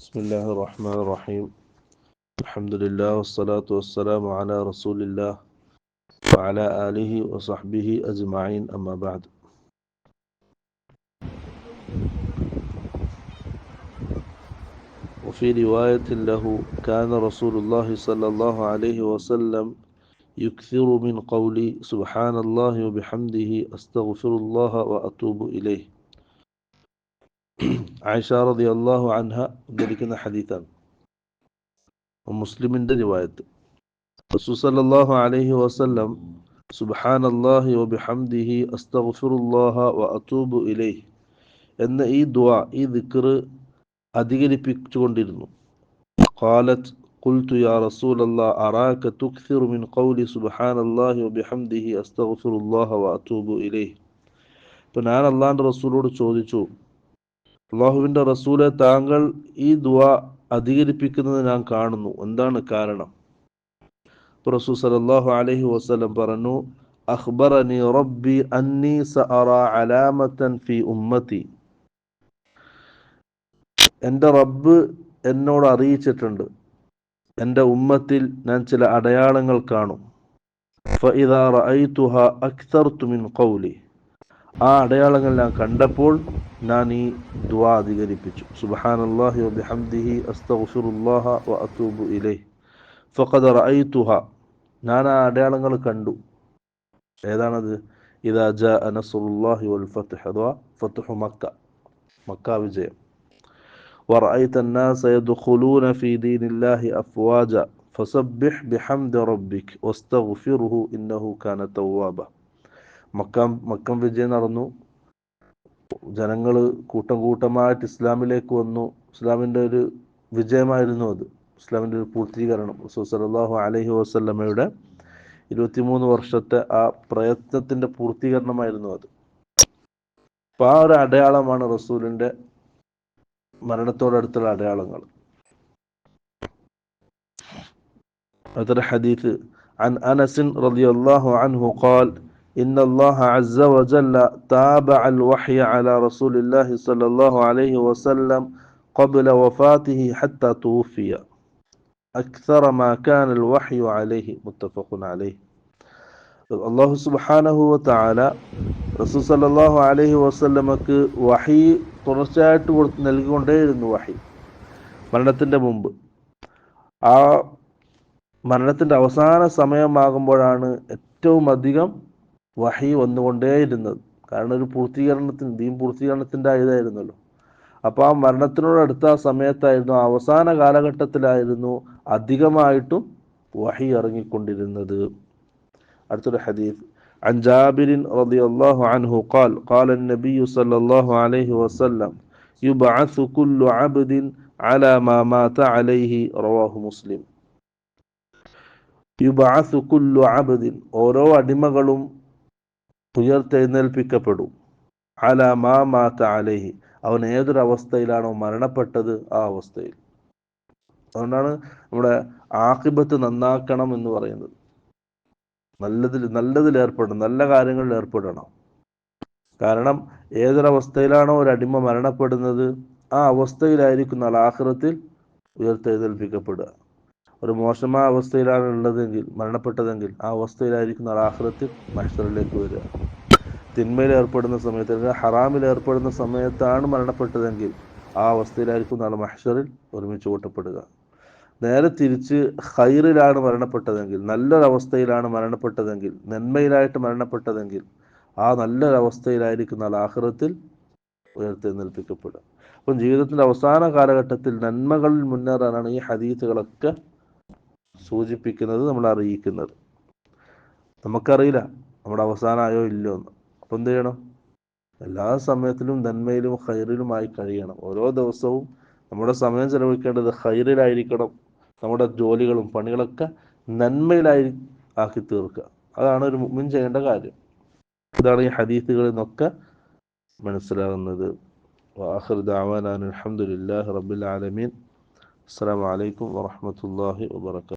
بسم الله الرحمن الرحيم. الحمد لله والصلاة والسلام على رسول الله وعلى آله وصحبه أجمعين. أما بعد. وفي رواية له كان رسول الله صلى الله عليه وسلم يكثر من قول سبحان الله وبحمده أستغفر الله وأتوب إليه. ആയിഷ റതി അള്ളാഹു അൻഹ ഉദ്ധരിക്കുന്ന ഹദീത്താണ് മുസ്ലിമിന്റെ റിവായത്ത് റസൂസല്ലാഹു അലൈഹി വസല്ലം സുബ്ഹാൻ അല്ലാഹി വബിഹംദിഹി അസ്തഗ്ഫിറുല്ലാഹ വ അതൂബു ഇലൈഹി എന്ന ഈ ദുആ ഈ ദിക്ർ അധികരിപ്പിച്ചുകൊണ്ടിരുന്നു قالت قلت يا رسول الله أراك تكثر من قول سبحان الله وبحمده أستغفر الله وأتوب إليه അപ്പോൾ ഞാൻ അള്ളാഹിൻ്റെ റസൂലോട് ചോദിച്ചു അള്ളാഹുവിന്റെ റസൂലെ താങ്കൾ ഈ ദ അധികരിപ്പിക്കുന്നത് ഞാൻ കാണുന്നു. എന്താണ് കാരണം? റസൂ സലാഹു അലഹി വസ്ലം പറഞ്ഞു അഖ്ബറനി റബ്ബി അന്നി സഅറ അലാമത്തൻ ഫി ഉമ്മത്തി. എന്റെ റബ്ബ് എന്നോട് അറിയിച്ചിട്ടുണ്ട്. എന്റെ ഉമ്മത്തിൽ ഞാൻ ചില അടയാളങ്ങൾ കാണും. ഫഇദാ റഅയ്തുഹ അക്തർതു മിൻ ഖൗലി. ആ അടയാളങ്ങൾ ഞാൻ കണ്ടപ്പോൾ ഞാൻ ഈ ദുആ അധികരിപ്പിച്ചു സുബ്ഹാനല്ലാഹി വബിഹംദിഹി അസ്തഗ്ഫിറുല്ലാഹ വ അതൂബു ഇലൈഹി ഫഖദ് റഅയ്തുഹ ഞാൻ ആ അടയാളങ്ങൾ കണ്ടു ഏതാണത് ഇദാ ജാഅ നസ്റുല്ലാഹി വൽ ഫത്ഹ് അഥവാ ഫത്ഹു മക്ക മക്ക വിജയം ورأيت الناس يدخلون في دين الله أفواجا فسبح بحمد ربك واستغفره إنه كان توابا മക്കം മക്കം വിജയം നടന്നു ജനങ്ങൾ കൂട്ടം കൂട്ടമായിട്ട് ഇസ്ലാമിലേക്ക് വന്നു ഇസ്ലാമിൻ്റെ ഒരു വിജയമായിരുന്നു അത് ഇസ്ലാമിൻ്റെ ഒരു പൂർത്തീകരണം സല്ലാഹു അലഹി വസ്ല്ലമ്മയുടെ ഇരുപത്തിമൂന്ന് വർഷത്തെ ആ പ്രയത്നത്തിൻ്റെ പൂർത്തീകരണമായിരുന്നു അത് അപ്പം ആ ഒരു അടയാളമാണ് റസൂലിൻ്റെ മരണത്തോടടുത്തുള്ള അടയാളങ്ങൾ അതൊരു ഹദീത്ത് عن أنس رضي الله عنه قال إن الله عز وجل تابع الوحي على رسول الله صلى الله عليه وسلم قبل وفاته حتى توفي أكثر ما كان الوحي عليه متفق عليه الله سبحانه وتعالى റസൂൽ സല്ലാഹു അലൈഹി വസ്ല്ലമക്ക് വഹി തുടർച്ചയായിട്ട് കൊടുത്ത് നൽകിക്കൊണ്ടേയിരുന്നു വഹി മരണത്തിൻ്റെ മുമ്പ് ആ മരണത്തിൻ്റെ അവസാന സമയമാകുമ്പോഴാണ് ഏറ്റവും അധികം വഹി വന്നുകൊണ്ടേയിരുന്നത് കാരണം ഒരു പൂർത്തീകരണത്തിന് ദീൻ പൂർത്തീകരണത്തിൻ്റെ ഇതായിരുന്നല്ലോ അപ്പോൾ ആ മരണത്തിനോട് അടുത്ത ആ സമയത്തായിരുന്നു അവസാന കാലഘട്ടത്തിലായിരുന്നു അധികമായിട്ടും വഹി ഇറങ്ങിക്കൊണ്ടിരുന്നത് അടുത്തൊരു ഹദീഫ് عن جابر رضي الله عنه قال قال النبي صلى الله عليه وسلم يبعث كل عبد على ما مات عليه رواه مسلم യുബാസു കുല്ലു അബദിൻ ഓരോ അടിമകളും ഉയർത്തെഴുന്നേൽപ്പിക്കപ്പെടും അല മാ മാത്ത അലഹി. അവൻ ഏതൊരവസ്ഥയിലാണോ മരണപ്പെട്ടത് ആ അവസ്ഥയിൽ. അതുകൊണ്ടാണ് നമ്മുടെ ആക്കിബത്ത് നന്നാക്കണം എന്ന് പറയുന്നത്. നല്ലതിൽ നല്ലതിൽ ഏർപ്പെടണം നല്ല കാര്യങ്ങളിൽ ഏർപ്പെടണം. കാരണം ഏതൊരവസ്ഥയിലാണോ ഒരു അടിമ മരണപ്പെടുന്നത് ആ അവസ്ഥയിലായിരിക്കും നാളെ ആഹ്റത്തിൽ ഉയർത്തെഴുന്നേൽപ്പിക്കപ്പെടുക. ഒരു മോശമായ അവസ്ഥയിലാണ് ഉള്ളതെങ്കിൽ മരണപ്പെട്ടതെങ്കിൽ ആ അവസ്ഥയിലായിരിക്കും നാളെ ആഹ്റത്തിൽ മനുഷ്യരിലേക്ക് വരിക. തിന്മയിൽ ഏർപ്പെടുന്ന സമയത്ത് അല്ലെങ്കിൽ ഹറാമിൽ ഏർപ്പെടുന്ന സമയത്താണ് മരണപ്പെട്ടതെങ്കിൽ ആ അവസ്ഥയിലായിരിക്കും നാളെ മഹ്ഷറിൽ ഒരുമിച്ച് കൂട്ടപ്പെടുക. നേരെ തിരിച്ച് ഹൈറിലാണ് മരണപ്പെട്ടതെങ്കിൽ നല്ലൊരവസ്ഥയിലാണ് മരണപ്പെട്ടതെങ്കിൽ നന്മയിലായിട്ട് മരണപ്പെട്ടതെങ്കിൽ ആ നല്ലൊരവസ്ഥയിലായിരിക്കും നാളെ ആഹ്റത്തിൽ ഉയർത്തെഴുന്നേൽപ്പിക്കപ്പെടുക. അപ്പം ജീവിതത്തിന്റെ അവസാന കാലഘട്ടത്തിൽ നന്മകളിൽ മുന്നേറാനാണ് ഈ ഹദീസുകളൊക്കെ സൂചിപ്പിക്കുന്നത് നമ്മൾ അറിയിക്കുന്നത്. നമുക്കറിയില്ല. നമ്മുടെ അവസാനമായോ ഇല്ലയോ എന്ന്. അപ്പം എന്ത് ചെയ്യണം? എല്ലാ സമയത്തിലും നന്മയിലും ഹൈറിലുമായി കഴിയണം. ഓരോ ദിവസവും നമ്മുടെ സമയം ചെലവഴിക്കേണ്ടത് ഹൈറിലായിരിക്കണം നമ്മുടെ ജോലികളും പണികളൊക്കെ നന്മയിലായി ആക്കി തീർക്കുക അതാണ് ഒരു മുൻ ചെയ്യേണ്ട കാര്യം. ഇതാണ് ഈ ഹദീസുകളിൽ നിന്നൊക്കെ മനസ്സിലാകുന്നത്. അലഹമുല്ലാ റബ്ബുൽ ആലമീൻ. അസ്സാം വലൈക്കും വാഹമത്തല്ലാഹി വാബർക്കാത്തു